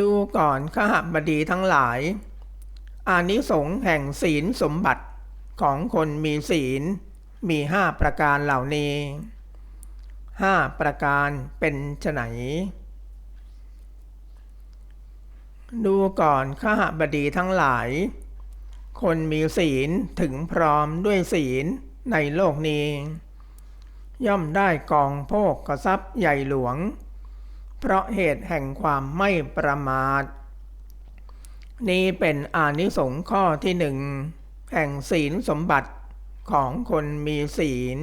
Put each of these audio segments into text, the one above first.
ดูก่อนขหบดีทั้งหลาย อานิสงส์แห่งศีลสมบัติของคนมีศีล มีห้าประการเหล่านี้ห้าประการเป็นไนดูก่อนขหบดีทั้งหลาย คนมีศีลถึงพร้อมด้วยศีลในโลกนี้ ย่อมได้กองโภคกทรัพย์ใหญ่หลวง เพราะเหตุแห่งความไม่ประมาท นี้เป็นอานิสงส์ข้อที่หนึ่งแห่งศีลสมบัติของคนมีศีล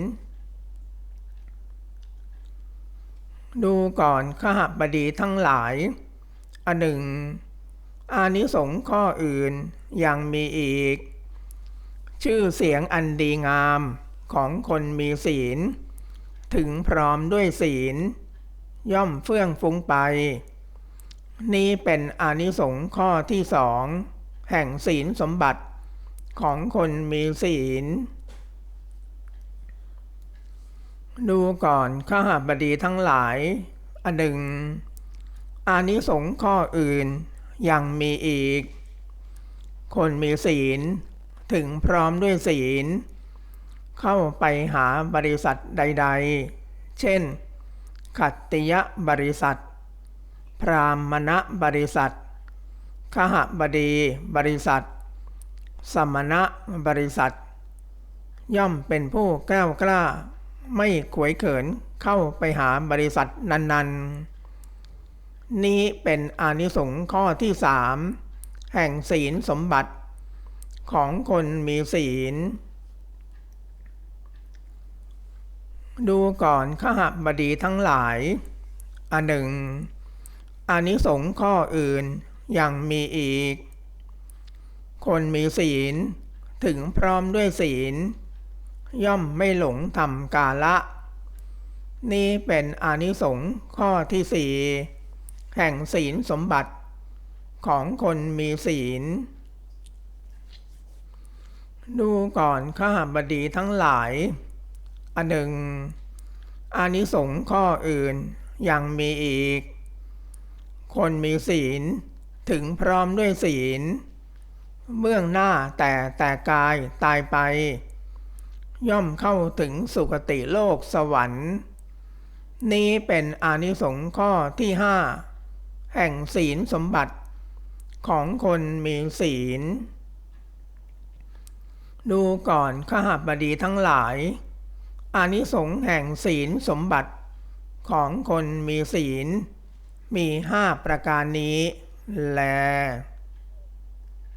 ดูก่อนขหบดีทั้งหลาย อันหนึ่ง อานิสงส์ข้ออื่นยังมีอีก ชื่อเสียงอันดีงามของคนมีศีล ถึงพร้อมด้วยศีล ย่อมเฟื่องฟุ้งไป นี้เป็นอนิสงส์ข้อที่สอง แห่งศีลสมบัติของคนมีศีล ดูก่อนข้าบดีทั้งหลาย อันหนึ่ง อานิสงส์ข้ออื่นยังมีอีก คนมีศีลถึงพร้อมด้วยศีล เข้าไปหาบริษัทใด ๆ เช่น ขัตติยบริษัท พรามณบริษัทขหบดีบริษัท สมณะบริษัท ย่อมเป็นผู้แก้วกล้า ไม่ขวยเขินเข้าไปหาบริษัทนั้นๆ นี้เป็นอานิสงส์ข้อที่สามแห่งศีลสมบัติของคนมีศีล ดูก่อนขหบดีทั้งหลาย อันหนึ่งอานิสงส์ข้ออื่นยังมีอีก คนมีศีลถึงพร้อมด้วยศีล ย่อมไม่หลงทำกาละ นี้เป็นอานิสงส์ข้อที่สี่แห่งศีลสมบัติของคนมีศีล ดูก่อนข้าบดีทั้งหลาย อันหนึ่งอานิสงส์ข้ออื่นยังมีอีก คนมีศีลถึงพร้อมด้วยศีลเมื่องหน้าแต่แต่กายตายไป ย่อมเข้าถึงสุคติโลกสวรรค์ นี้เป็นอานิสงส์ข้อที่ห้าแห่งศีลสมบัติของคนมีศีล ดูก่อนขหบดีทั้งหลาย อานิสงส์แห่งศีลสมบัติของคนมีศีล มีห้าประการนี้แล